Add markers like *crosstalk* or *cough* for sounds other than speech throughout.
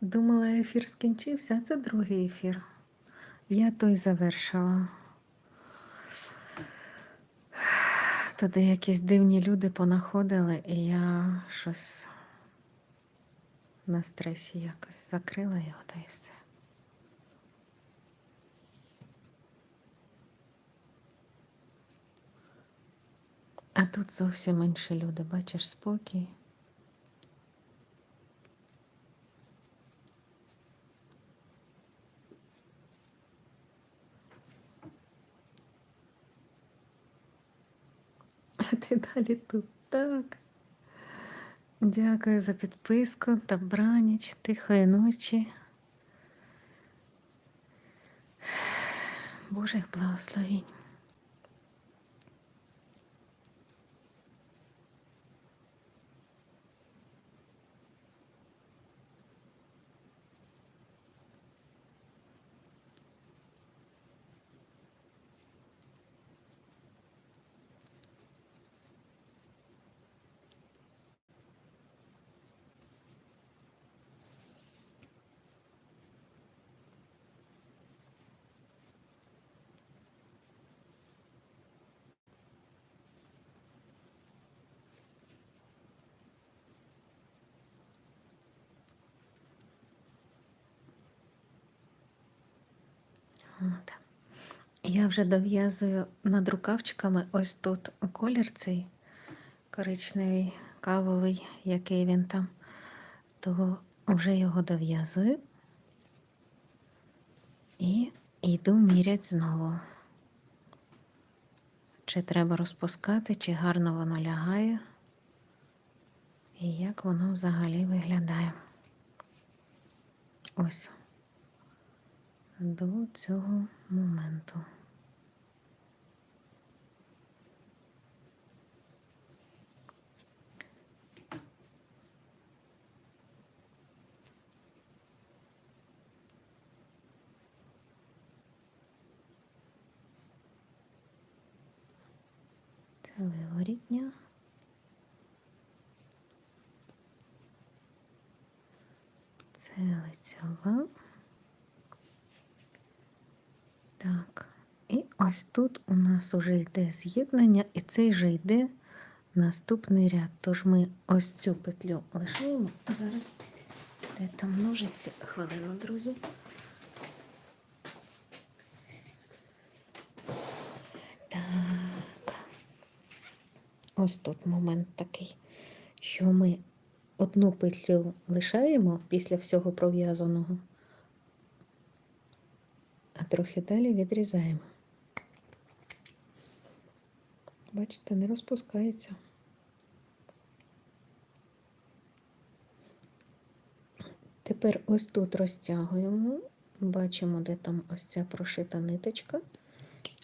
Думала, ефір скінчився, а це другий ефір. Я той завершила. Туди якісь дивні люди понаходили, і я щось на стресі якось закрила його та й все. А тут зовсім інші люди, бачиш, спокій. А ти *laughs* далі тут. Так. Дякую за підписку, добраніч, тихої ночі. Божих благословінь. От. Я вже дов'язую над рукавчиками ось тут колір цей коричневий, кавовий, який він там, то вже його дов'язую і йду міряти знову. Чи треба розпускати, чи гарно воно лягає, і як воно взагалі виглядає. Ось до цього моменту. Це. Це лицьова. Так, і ось тут у нас вже йде з'єднання, і цей же йде наступний ряд. Тож ми ось цю петлю лишаємо. Зараз де там ножиці? Хвилину, друзі. Так. Ось тут момент такий, що ми одну петлю лишаємо після всього пров'язаного а трохи далі відрізаємо. Бачите, не розпускається. Тепер ось тут розтягуємо, бачимо, де там ось ця прошита ниточка,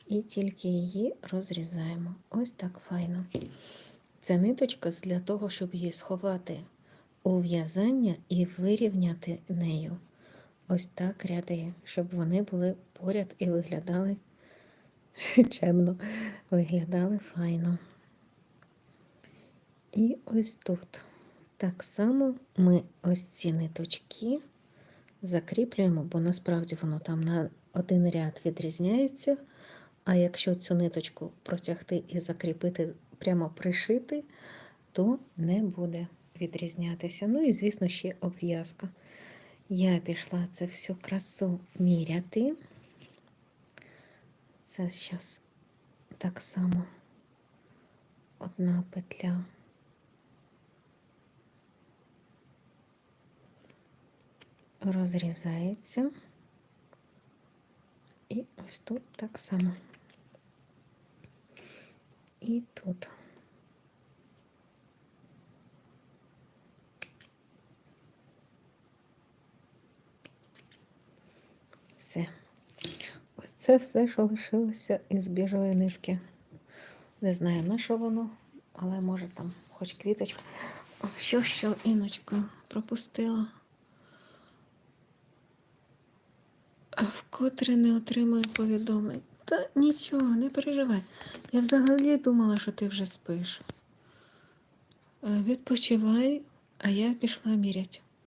і тільки її розрізаємо. Ось так файно. Це ниточка для того, щоб її сховати у в'язання і вирівняти нею ось так ряди, щоб вони були поряд і виглядали *laughs* чемно, виглядали файно. І ось тут. Так само ми ось ці ниточки закріплюємо, бо насправді воно там на один ряд відрізняється. А якщо цю ниточку протягти і закріпити, прямо пришити, то не буде відрізнятися. Ну і, звісно, ще обв'язка. Я пішла це всю красу міряти. Це зараз так само одна петля. Розрізається. І ось тут так само. І тут. Все. Це все, що лишилося із біжої нитки. Не знаю, на що воно, але може там хоч квіточка. Що, що іночка пропустила. Вкотре не отримую повідомлень. Та нічого, не переживай. Я взагалі думала, що ти вже спиш. Відпочивай, а я пішла міряти.